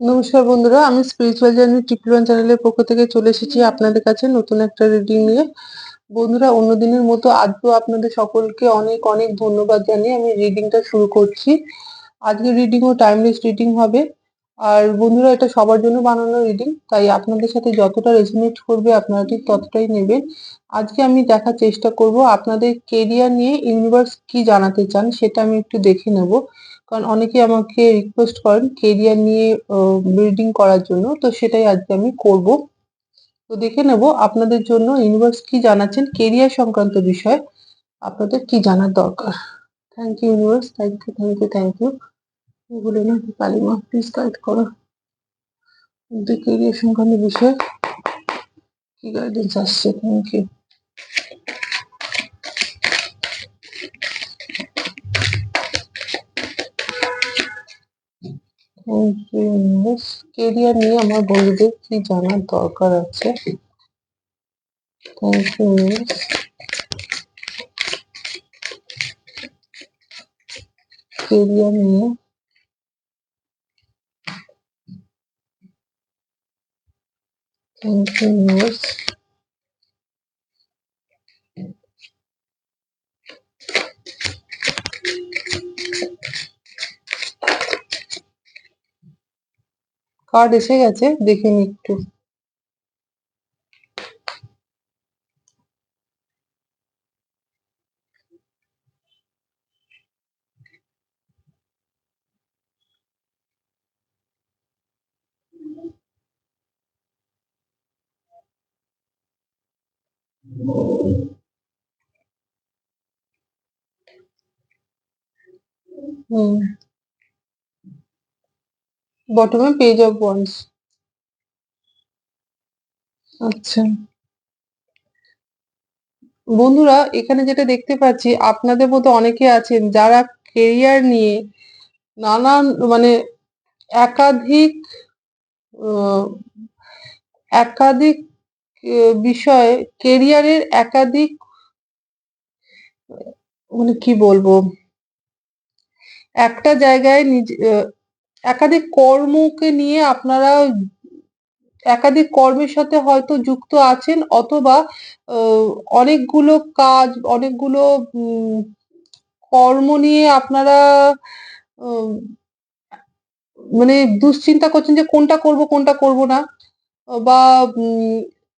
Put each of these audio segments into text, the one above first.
নমস্কার বন্ধুরা, আমি স্পিরিচুয়াল জার্নি টিপিওয়ান চ্যানেলের পক্ষ থেকে চলে এসেছি আপনাদের কাছে নতুন একটা রিডিং নিয়ে। বন্ধুরা অন্যদিনের মতো আজকেও আপনাদের সকলকে অনেক অনেক ধন্যবাদ জানিয়ে আমি রিডিংটা শুরু করছি। আজকের রিডিংও টাইমলেস রিডিং হবে। আর বন্ধুরা, এটা সবার জন্য বানানো রিডিং তাই আপনাদের সাথে যতটা রেজনেট করবে আপনারা ঠিক ততটাই নেবেন। আজকে আমি দেখার চেষ্টা করব আপনাদের কেরিয়ার নিয়ে ইউনিভার্স কি জানাতে চান, সেটা আমি একটু দেখে নেব। কারণ অনেকে আমাকে রিকোয়েস্ট করেন কেরিয়ার নিয়ে বিল্ডিং করার জন্য। তো সেটাই আজকে আমি করব। তো দেখে নেব আপনাদের জন্য ইউনিভার্স কি জানাচ্ছেন কেরিয়ার সংক্রান্ত বিষয় আপনাদের কি জানার দরকার। Thank you universe thank you thank you thank you বলে না কালিমা প্লিজ গাইড করো। কেরিয়ার সংক্রান্ত বিষয় কি গাইডেন্স আসছে থ্যাংক ইউ কেরিয়ার নিয়ে আমার বন্ধুদের কি জানার দরকার আছে? থ্যাংক ইউ কেরিয়ার নিয়ে থ্যাংক ইউ কার্ড এসে গেছে দেখে নি একটু। হুম। বটমে পেজ অফ ওয়ান্স আচ্ছা। বন্ধুরা, এখানে যেটা দেখতে পাচ্ছি, আপনাদের মতো অনেকে আছেন যারা কেরিয়ার নিয়ে নানান মানে একাধিক একাধিক বিষয় কেরিয়ারের একাধিক মানে কি বলব? একটা জায়গায় নিজে একাধিক কর্মকে নিয়ে আপনারা একাধিক কর্মের সাথে হয়তো যুক্ত আছেন অথবা অনেকগুলো কাজ, অনেকগুলো কর্ম নিয়ে আপনারা মানে দুশ্চিন্তা করছেন যে কোনটা করব কোনটা করব না, বা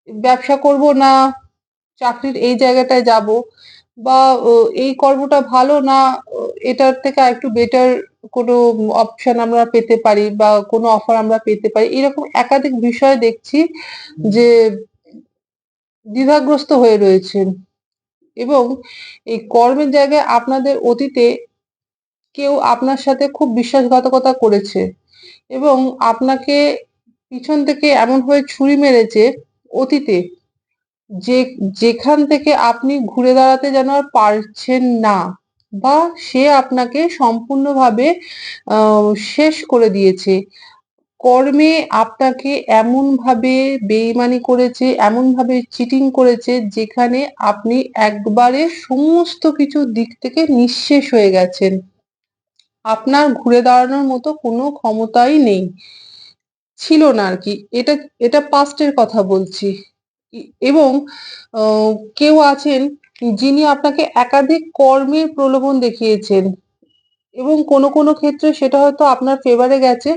ব্যবসা করব না, চাকরির এই জায়গাটায় যাব বা এই কর্মটা ভালো না এটার থেকে আরেকটু বেটার কোনো অপশন আমরা পেতে পারি বা কোনো অফার আমরা পেতে পারি, এরকম একাধিক বিষয় দেখছি যে দ্বিধাগ্রস্ত হয়ে রয়েছেন। এবং এই কর্মের জায়গায় আপনাদের অতীতে কেউ আপনার সাথে খুব বিশ্বাসঘাতকতা করেছে এবং আপনাকে পিছন থেকে এমন হয়ে ছুরি মেরেছে অতীতে যে, যেখান থেকে আপনি ঘুরে দাঁড়াতে যেন আর পারছেন না, বা সে আপনাকে সম্পূর্ণভাবে শেষ করে দিয়েছে। কর্মে আপনাকে এমনভাবে বেইমানি করেছে, এমনভাবে চিটিং করেছে, যেখানে আপনি একবারে সমস্ত কিছু দিক থেকে নিঃশেষ হয়ে গেছেন। আপনার ঘুরে দাঁড়ানোর মতো কোনো ক্ষমতাই নেই। ছিল না আর কি। এটা এটা পাস্টের কথা বলছি। এবং কেউ আছেন যিনি আপনাকে একাধিক কর্মের প্রলোভন দেখিয়েছেন এবং কোনো কোনো ক্ষেত্রে সেটা হয়তো আপনার ফেভারে গেছে,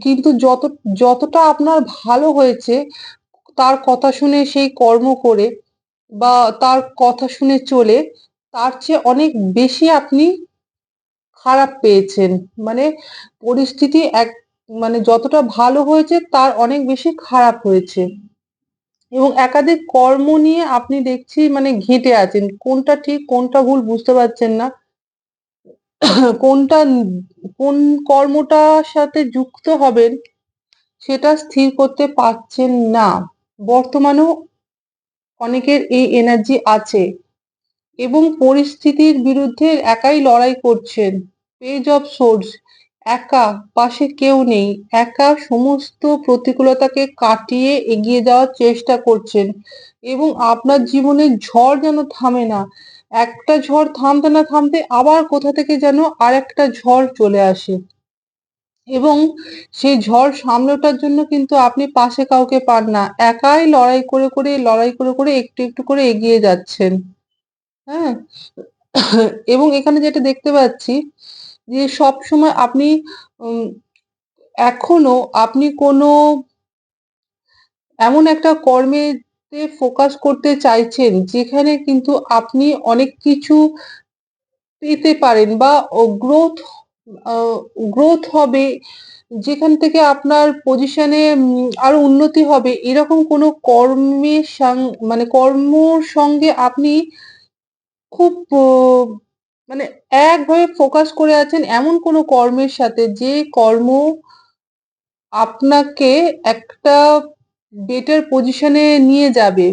কিন্তু যত, যতটা আপনার ভালো হয়েছে, তার কথা শুনে সেই কর্ম করে বা তার কথা শুনে চলে, তার চেয়ে অনেক বেশি আপনি খারাপ পেয়েছেন। মানে পরিস্থিতি এক মানে যতটা ভালো হয়েছে, তার অনেক বেশি খারাপ হয়েছে। এবং একাধিক কর্ম নিয়ে আপনি দেখছি মানে ঘেঁটে আছেন। কোনটা ঠিক, কোনটা ভুল বুঝতে পারছেন না। কোনটা, কোন কর্মটার সাথে যুক্ত হবেন সেটা স্থির করতে পারছেন না। বর্তমানেও অনেকের এই এনার্জি আছে এবং পরিস্থিতির বিরুদ্ধে একাই লড়াই করছেন। পেজ অফ সোর্স একা পাশে কেউ নেই একা সমস্ত প্রতিকূলতাকে কাটিয়ে এগিয়ে যাওয়ার চেষ্টা করছেন এবং আপনার জীবনে ঝড় যেন থামে না একটা ঝড় থামতে না থামতে আবার কোথা থেকে যেন আর একটা ঝড় চলে আসে এবং সেই ঝড় সামলাটার জন্য কিন্তু আপনি পাশে কাউকে পান না। একাই লড়াই করে, করে লড়াই করে, করে একটু, একটু করে এগিয়ে যাচ্ছেন। হ্যাঁ? এবং এখানে যেটা দেখতে পাচ্ছি যে সবসময় আপনি, উম, এখনও আপনি কোনো এমন একটা কর্মেতে ফোকাস করতে চাইছেন যেখানে কিন্তু আপনি অনেক কিছু পেতে পারেন বা গ্রোথ গ্রোথ হবে, যেখান থেকে আপনার পজিশনে আরও উন্নতি হবে, এরকম কোনো কর্মের মানে কর্মর সঙ্গে আপনি খুব মানে একভাবে ফোকাস করে আছেন এমন কোনো কর্মের সাথে যে কর্ম আপনাকে একটা বেটার পজিশনে নিয়ে যাবে।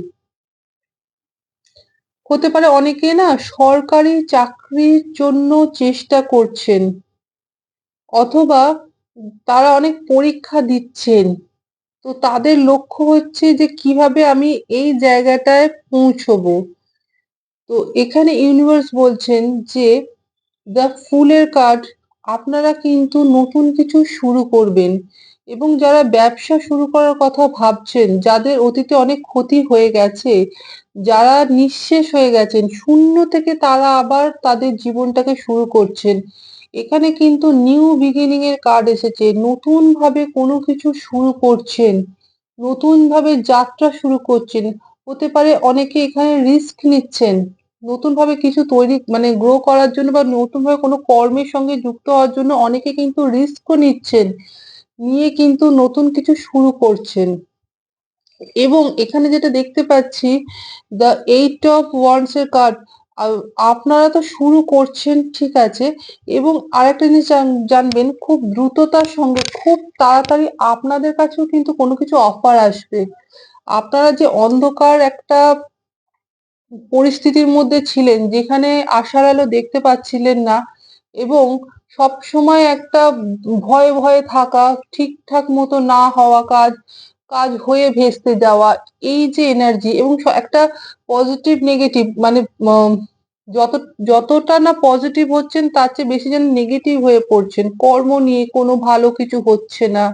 হতে পারে অনেকে না সরকারি চাকরির জন্য চেষ্টা করছেন। অথবা তারা অনেক পরীক্ষা দিচ্ছেন। তো তাদের লক্ষ্য হচ্ছে যে কীভাবে আমি এই জায়গাটায় পৌঁছবো। তো এখানে ইউনিভার্স বলছেন যে দ্য ফুলের কার্ড আপনারা কিন্তু নতুন কিছু শুরু করবেন এবং যারা ব্যবসা শুরু করার কথা ভাবছেন, যাদের অতীতে অনেক ক্ষতি হয়ে গেছে, যারা নিঃশেষ হয়ে গেছেন, শূন্য থেকে তারা আবার তাদের জীবনটাকে শুরু করছেন। এখানে কিন্তু নিউ বিগিনিং এর কার্ড এসেছে। নতুনভাবে কোনো কিছু শুরু করছেন। নতুনভাবে যাত্রা শুরু করছেন। হতে পারে অনেকে এখানে রিস্ক নিচ্ছেন। নতুনভাবে কিছু তৈরি মানে গ্রো করার জন্য বা নতুনভাবে কোনো কর্মের সঙ্গে যুক্ত হওয়ার জন্য অনেকে কিন্তু রিস্কও নিচ্ছেন। নিয়ে কিন্তু নতুন কিছু শুরু করছেন। এবং এখানে যেটা দেখতে পাচ্ছি দ্য এইট অফ ওয়ান্ডস এর কার্ড আপনারা তো শুরু করছেন, ঠিক আছে এবং আরেকটা জিনিস জান, জানবেন, খুব দ্রুততার সঙ্গে, খুব তাড়াতাড়ি আপনাদের কাছেও কিন্তু কোনো কিছু অফার আসবে। আপনারা যে অন্ধকার একটা পরিস্থিতির মধ্যে ছিলেন যেখানে আশার আলো দেখতে পাচ্ছিলেন না এবং সবসময় একটা ভয়ে, ভয়ে থাকা, ঠিকঠাক মতো না হওয়া কাজ, কাজ হয়ে ভেস্তে যাওয়া এই যে এনার্জি এবং একটা পজিটিভ নেগেটিভ মানে যত যতটা না পজিটিভ হচ্ছেন তার চেয়ে বেশি যেন নেগেটিভ হয়ে পড়ছেন। কর্ম নিয়ে কোনো ভালো কিছু হচ্ছে না।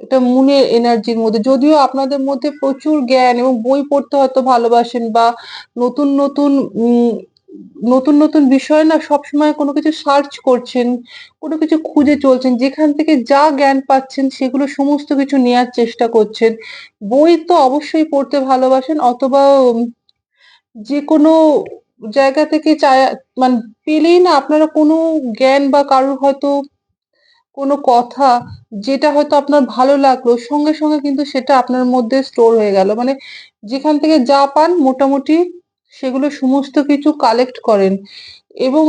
একটা মনের এনার্জির মধ্যে যদিও আপনাদের মধ্যে প্রচুর জ্ঞান এবং বই পড়তে হয়তো ভালোবাসেন বা নতুন, নতুন নতুন, নতুন বিষয় না সবসময় কোনো কিছু সার্চ করছেন, কোনো কিছু খুঁজে চলছেন। যেখান থেকে যা জ্ঞান পাচ্ছেন সেগুলো সমস্ত কিছু নেওয়ার চেষ্টা করছেন। বই তো অবশ্যই পড়তে ভালোবাসেন অথবা যে কোনো জায়গা থেকে চায়া মানে পেলেই না আপনারা কোনো জ্ঞান বা কারোর হয়তো কোনো কথা যেটা হয়তো আপনার ভালো লাগল সঙ্গে, সঙ্গে কিন্তু সেটা আপনার মধ্যে স্টোর হয়ে গেল। মানে যেখান থেকে যা পান মোটামুটি সেগুলো সমস্ত কিছু কালেক্ট করেন এবং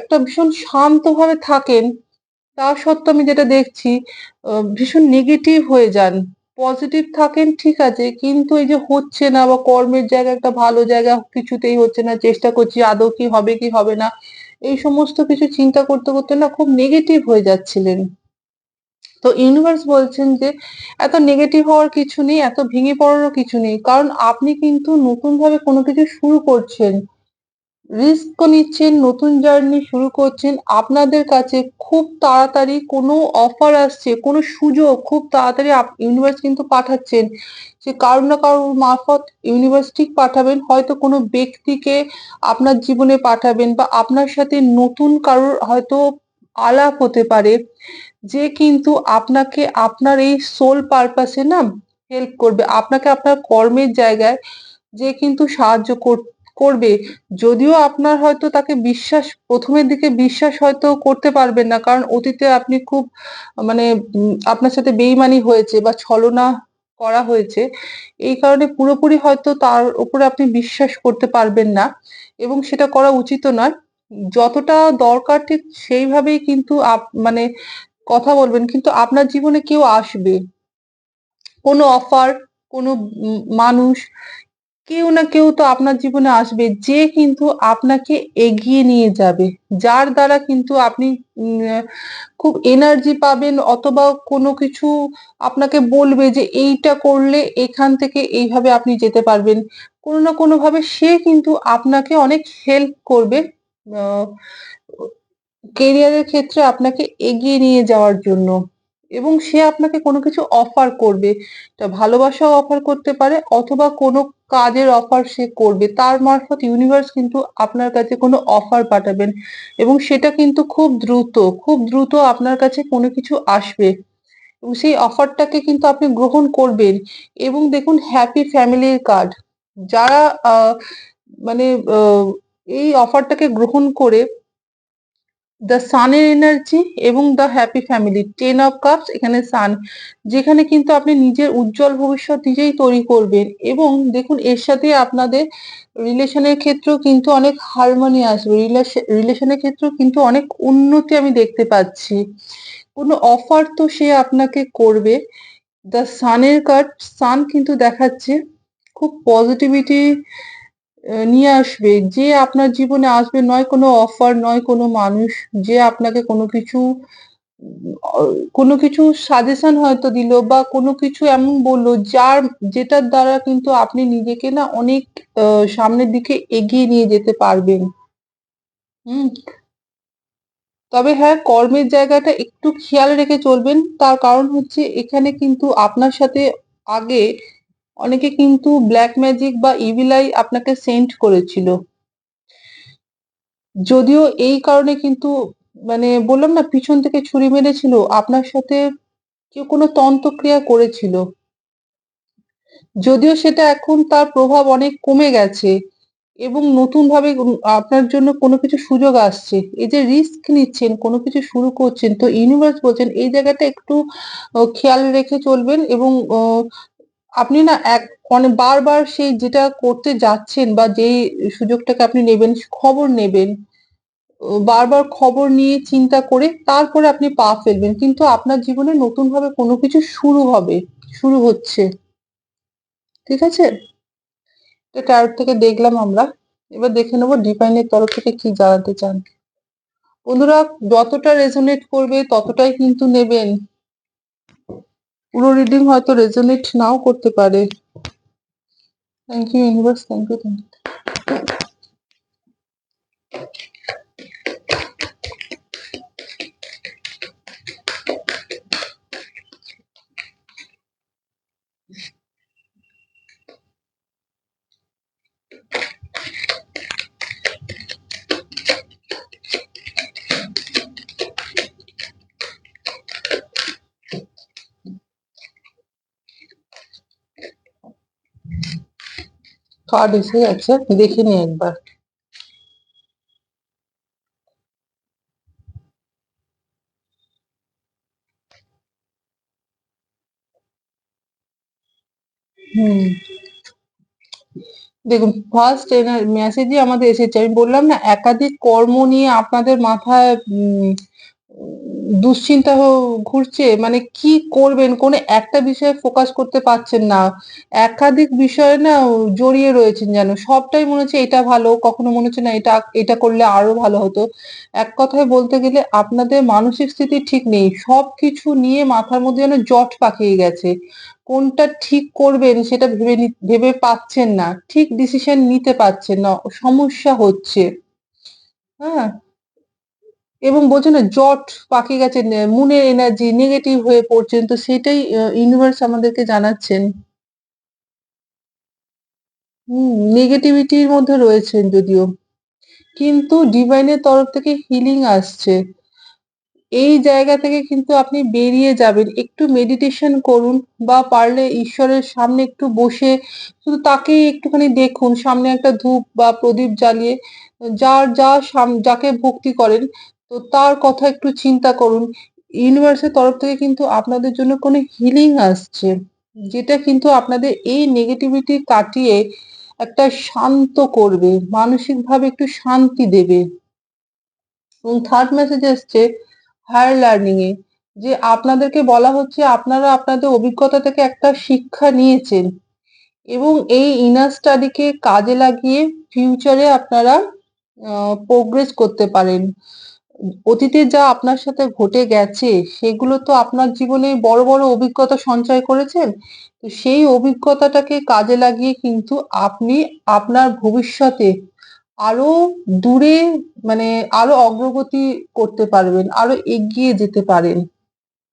একটা ভীষণ শান্তভাবে থাকেন। তা সত্ত্বেও আমি যেটা দেখছি ভীষণ নেগেটিভ হয়ে যান। পজিটিভ থাকেন ঠিক আছে কিন্তু এই যে হচ্ছে না বা কর্মের জায়গা একটা ভালো জায়গা কিছুতেই হচ্ছে না, চেষ্টা করছি আদৌ কি হবে কি হবে না। এই সমস্ত কিছু চিন্তা করতে, করতে না খুব নেগেটিভ হয়ে যাচ্ছিলেন। তো ইউনিভার্স বলছেন যে এত নেগেটিভ হওয়ার কিছু নেই, এত ভেঙে পড়ারও কিছু নেই। কারণ আপনি কিন্তু নতুনভাবে কোনো কিছু শুরু করছেন। রিস্কও নিচ্ছেন, নতুন জার্নি শুরু করছেন। আপনাদের কাছে খুব তাড়াতাড়ি কোনো অফার আসছে, কোনো সুযোগ খুব তাড়াতাড়ি ইউনিভার্স কিন্তু পাঠাচ্ছেন। সে কারও না কারোর মারফত ইউনিভার্স ঠিক পাঠাবেন। হয়তো কোনো ব্যক্তিকে আপনার জীবনে পাঠাবেন বা আপনার সাথে নতুন কারোর হয়তো আলাপ হতে পারে। যে কিন্তু আপনাকে আপনার এই সোল পারপাসে না হেল্প করবে। আপনাকে আপনার কর্মের জায়গায় যে কিন্তু সাহায্য কর করবে। যদিও আপনার হয়তো তাকে বিশ্বাস প্রথমের দিকে বিশ্বাস হয়তো করতে পারবেন না। কারণ অতীতে আপনি খুব মানে আপনার সাথে বেইমানি হয়েছে বা ছলনা করা হয়েছে। এই কারণে পুরোপুরি হয়তো তার উপরে আপনি বিশ্বাস করতে পারবেন না এবং সেটা করা উচিতও নয়। যতটা দরকার ঠিক সেইভাবেই কিন্তু মানে কথা বলবেন কিন্তু আপনার জীবনে কেউ আসবে। কোনো অফার, কোনো মানুষ কেউ না কেউ তো আপনার জীবনে আসবে, যে কিন্তু আপনাকে এগিয়ে নিয়ে যাবে। যার দ্বারা কিন্তু আপনি খুব এনার্জি পাবেন অথবা কোনো কিছু আপনাকে বলবে যে এইটা করলে এখান থেকে এইভাবে আপনি যেতে পারবেন। কোনো না কোনোভাবে সে কিন্তু আপনাকে অনেক হেল্প করবে। আ কেরিয়ার ক্ষেত্রে আপনাকে এগিয়ে নিয়ে যাওয়ার জন্য। এবং সে আপনাকে কোনো কিছু অফার করবে। ভালোবাসাও অফার করতে পারে অথবা কোনো কাজের অফার সে করবে। তার মারফত ইউনিভার্স কিন্তু আপনার কাছে কোনো অফার পাঠাবেন এবং সেটা কিন্তু খুব দ্রুত খুব দ্রুত আপনার কাছে কোনো কিছু আসবে। এবং সেই অফারটাকে কিন্তু আপনি গ্রহণ করবেন এবং দেখুন হ্যাপি ফ্যামিলির কার্ড যারা মানে এই অফারটাকে গ্রহণ করে দ্য সানের এনার্জি এবং the happy family ten of cups এখানে সান যেখানে কিন্তু আপনি নিজের উজ্জ্বল ভবিষ্যৎ নিজেই তৈরি করবেন এবং দেখুন এর সাথে আপনাদের রিলেশনের ক্ষেত্রেও কিন্তু অনেক হারমোনি আসবে রিলেশনের ক্ষেত্রেও কিন্তু অনেক উন্নতি আমি দেখতে পাচ্ছি। কোনো অফার তো সে আপনাকে করবে। দ্য সানের কার্ড সান কিন্তু দেখাচ্ছে খুব পজিটিভিটি নিয়ে আসবে। যে আপনার জীবনে আসবে নয় কোনো অফার নয় কোনো মানুষ, যে আপনাকে কোনো কিছু কোনো কিছু সাজেশন হয়তো দিল বা কোনো কিছু এমন বলল, যার, যেটার দ্বারা কিন্তু আপনি নিজেকে না অনেক সামনের দিকে এগিয়ে নিয়ে যেতে পারবেন। হুম। তবে হ্যাঁ কর্মের জায়গাটা একটু খেয়াল রেখে চলবেন। তার কারণ হচ্ছে এখানে কিন্তু আপনার সাথে আগে অনেকে কিন্তু ব্ল্যাক ম্যাজিক বা ইভিল আই আপনাকে সেন্ড করেছিল। যদিও এই কারণে কিন্তু মানে বললাম না, পিছন থেকে ছুরি মেরেছিল, আপনার সাথে কেউ কোনো তন্ত্রক্রিয়া করেছিল। যদিও সেটা এখন তার প্রভাব অনেক কমে গেছে এবং নতুন ভাবে আপনার জন্য কোনো কিছু সুযোগ আসছে। এই যে রিস্ক নিচ্ছেন, কোনো কিছু শুরু করছেন, তো ইউনিভার্স বলছেন, এই জায়গাটা একটু খেয়াল রেখে চলবেন এবং আপনি না এক মানে বারবার সেই যেটা করতে যাচ্ছেন বা যেই সুযোগটাকে আপনি নেবেন খবর নেবেন বারবার খবর নিয়ে চিন্তা করে তারপরে আপনি পা ফেলবেন। কিন্তু আপনার জীবনে নতুন ভাবে কোনো কিছু শুরু হবে, শুরু হচ্ছে। ঠিক আছে? ট্যারোট থেকে দেখলাম আমরা। এবার দেখে নেব ডিভাইনের তরফ থেকে কি জানাতে চান। বন্ধুরা, যতটা রেজোনেট করবে ততটাই কিন্তু নেবেন। পুরো রিডিং হয়তো রেজোনেট নাও করতে পারে। Thank you universe thank you thank you card এসে গেছে, দেখে নি একবার। দেখুন ফার্স্ট মেসেজই আমাদের এসেছে। আমি বললাম না, একাধিক কর্ম নিয়ে আপনাদের মাথায় দুশ্চিন্তা ঘুরছে। মানে কি করবেন? কোনো একটা বিষয়ে ফোকাস করতে পারছেন না। একাধিক বিষয়ে না জড়িয়ে রয়েছেন যেন। সবটাই মনে হচ্ছে এটা ভালো। কখনো মনে হচ্ছে না এটা এটা করলে আরও ভালো হতো। এক কথায় বলতে গেলে আপনাদের মানসিক স্থিতি ঠিক নেই। সব কিছু নিয়ে মাথার মধ্যে যেন জট পাকিয়ে গেছে। কোনটা ঠিক করবেন সেটা ভেবে ভেবে পাচ্ছেন না। ঠিক ডিসিশন নিতে পারছেন না। সমস্যা হচ্ছে। হ্যাঁ? এবং বলছে না, জট পাকিয়ে গেছে মনের এনার্জি নেগেটিভ হয়ে পড়ছেন তো সেটাই ইউনিভার্স আমাদেরকে জানাচ্ছেন। হুম নেগেটিভিটির মধ্যে রয়েছেন যদিও। কিন্তু ডিভাইনের তরফ থেকে হিলিং আসছে। এই জায়গা থেকে কিন্তু আপনি বেরিয়ে যাবেন। একটু মেডিটেশন করুন বা পারলে ঈশ্বরের সামনে একটু বসে শুধু তাকেই একটুখানি দেখুন, সামনে একটা ধূপ বা প্রদীপ জ্বালিয়ে, যার যা যাকে ভক্তি করেন তো তার কথা একটু চিন্তা করুন। ইউনিভার্সের তরফ থেকে কিন্তু আপনাদের জন্য কোনো হিলিং আসছে, যেটা কিন্তু আপনাদের এই নেগেটিভিটি কাটিয়ে একটা শান্ত করবে, মানসিকভাবে একটু শান্তি দেবে। এবং থার্ড মেসেজ এসছে হায়ার লার্নিং এ, যে আপনাদেরকে বলা হচ্ছে আপনারা আপনাদের অভিজ্ঞতা থেকে একটা শিক্ষা নিয়েছেন এবং এই ইনার স্টাডিকে কাজে লাগিয়ে ফিউচারে আপনারা প্রোগ্রেস করতে পারেন। অতীতে যা আপনার সাথে ঘটে গেছে, সেগুলো তো আপনার জীবনে বড় বড় অভিজ্ঞতা সঞ্চয় করেছেন। তো সেই অভিজ্ঞতাটাকে কাজে লাগিয়ে কিন্তু আপনি আপনার ভবিষ্যতে আরও দূরে মানে আরও অগ্রগতি করতে পারবেন, আরও এগিয়ে যেতে পারেন।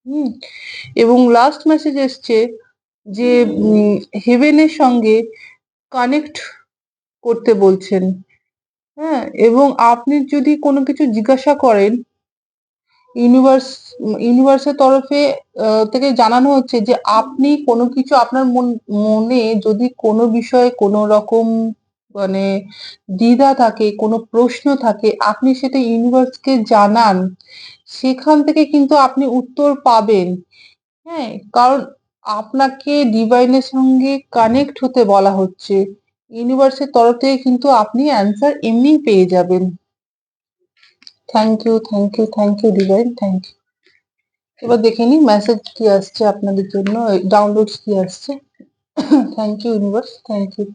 হুম, এবং লাস্ট মেসেজ এসছে যে হেভেনের সঙ্গে কানেক্ট করতে বলছেন। হ্যাঁ এবং আপনি যদি কোনো কিছু জিজ্ঞাসা করেন ইউনিভার্স ইউনিভার্সের তরফে থেকে জানানো হচ্ছে যে আপনি কোনো কিছু আপনার মন- মনে যদি কোনো বিষয়ে কোনো রকম মানে দ্বিধা থাকে, কোনো প্রশ্ন থাকে, আপনি সেটা ইউনিভার্সকে জানান, সেখান থেকে কিন্তু আপনি উত্তর পাবেন। হ্যাঁ কারণ আপনাকে ডিভাইনের সঙ্গে কানেক্ট হতে বলা হচ্ছে। ইউনিভার্সের তরফ থেকে কিন্তু আপনি অ্যান্সার এমনি পেয়ে যাবেন। Thank you thank you thank you divine thank you এবার দেখে নিই মেসেজ কি আসছে আপনাদের জন্য ডাউনলোডস কি আসছে। Thank you universe thank you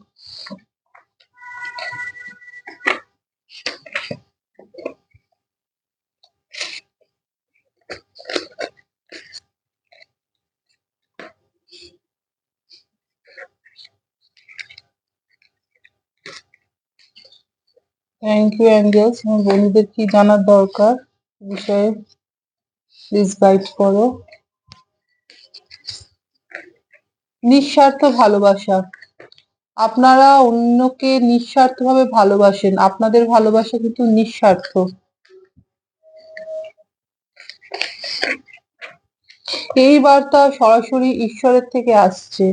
thank you angels আমার বন্ধুদের কি জানার দরকার বিষয়ে? প্লিজ গাইড করো। নিঃস্বার্থ ভালোবাসা। আপনারা অন্যকে নিঃস্বার্থভাবে ভালোবাসেন। আপনাদের ভালোবাসা কিন্তু নিঃস্বার্থ। এই বার্তা সরাসরি ঈশ্বরের থেকে আসছে।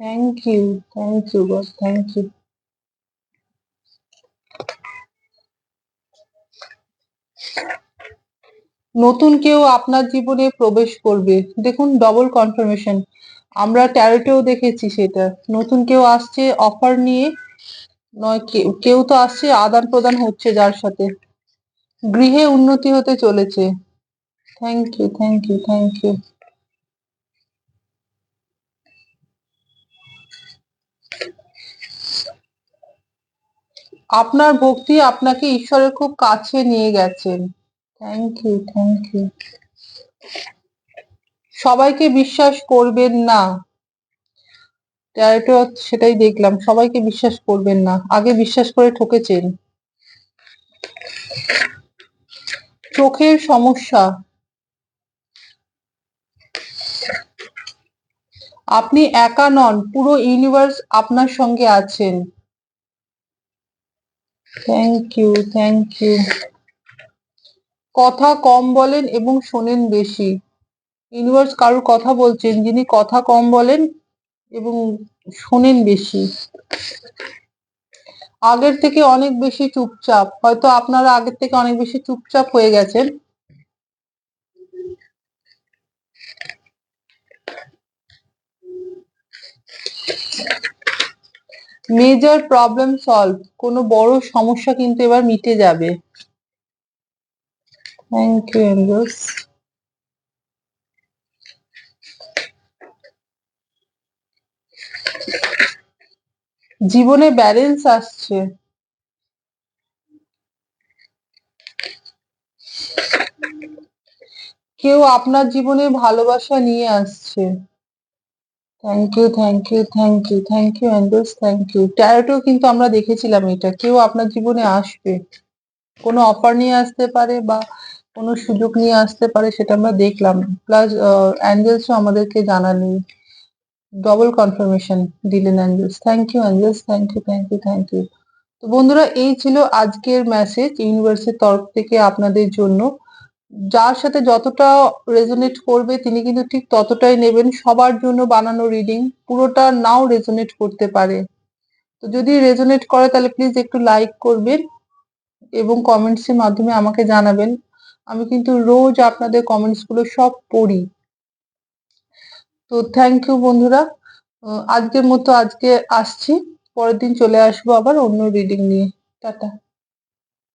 Thank you thank you God thank you নতুন কেউ আপনার জীবনে প্রবেশ করবে। দেখুন ডবল কনফার্মেশন আমরা ট্যারোটেও দেখেছি সেটা। নতুন কেউ আসছে অফার নিয়ে নয়, কেউ তো আসছে, আদান প্রদান হচ্ছে যার সাথে। গৃহে উন্নতি হতে চলেছে। Thank you thank you thank you আপনার ভক্তি আপনাকে ঈশ্বরের খুব কাছে নিয়ে গেছেন। থ্যাংক ইউ থ্যাংক ইউ সবাইকে বিশ্বাস করবেন না। ট্যারোটো সেটাই দেখলাম, সবাইকে বিশ্বাস করবেন না। আগে বিশ্বাস করে ঠকেছেন। চোখের সমস্যা। আপনি একা নন, পুরো ইউনিভার্স আপনার সঙ্গে আছেন। থ্যাংক ইউ থ্যাংক ইউ কথা কম বলেন এবং শোনেন বেশি। ইউনিভার্স কারোর কথা বলছেন, যিনি কথা কম বলেন এবং শোনেন বেশি। আগের থেকে অনেক বেশি চুপচাপ। হয়তো আপনারা আগের থেকে অনেক বেশি চুপচাপ হয়ে গেছেন। মেজর প্রবলেম সলভ কোনো বড় সমস্যা কিন্তু এবার মিটে যাবে। থ্যাংক ইউ এঞ্জেলস জীবনে ব্যালেন্স আসছে। কেউ আপনার জীবনে ভালোবাসা নিয়ে আসছে। Thank you thank you thank you thank you অ্যান্ডোস thank you ট্যারোটেও কিন্তু আমরা দেখেছিলাম এটা। কেউ আপনার জীবনে আসবে। কোনো অফার নিয়ে আসতে পারে বা কোনো সুযোগ নিয়ে আসতে পারে সেটা আমরা দেখলাম। প্লাস অ্যাঞ্জেলসও আমাদেরকে জানানি ডবল কনফার্মেশন দিলেন angels thank you angels thank you thank you thank you তো বন্ধুরা, এই ছিল আজকের মেসেজ ইউনিভার্সের তরফ থেকে আপনাদের জন্য। যার সাথে যতটা রেজোনেট করবে, তিনি কিন্তু ঠিক ততটাই নেবেন। সবার জন্য বানানো রিডিং পুরোটা নাও রেজোনেট করতে পারে। তো যদি রেজোনেট করে, তাহলে প্লিজ একটু লাইক করবেন এবং কমেন্টস এর মাধ্যমে আমাকে জানাবেন। আমি কিন্তু রোজ আপনাদের কমেন্টসগুলো সব পড়ি। তো থ্যাংক ইউ বন্ধুরা। আজকের মতো আজকে আসছি। পরের দিন চলে আসব আবার অন্য রিডিং নিয়ে। টাটা।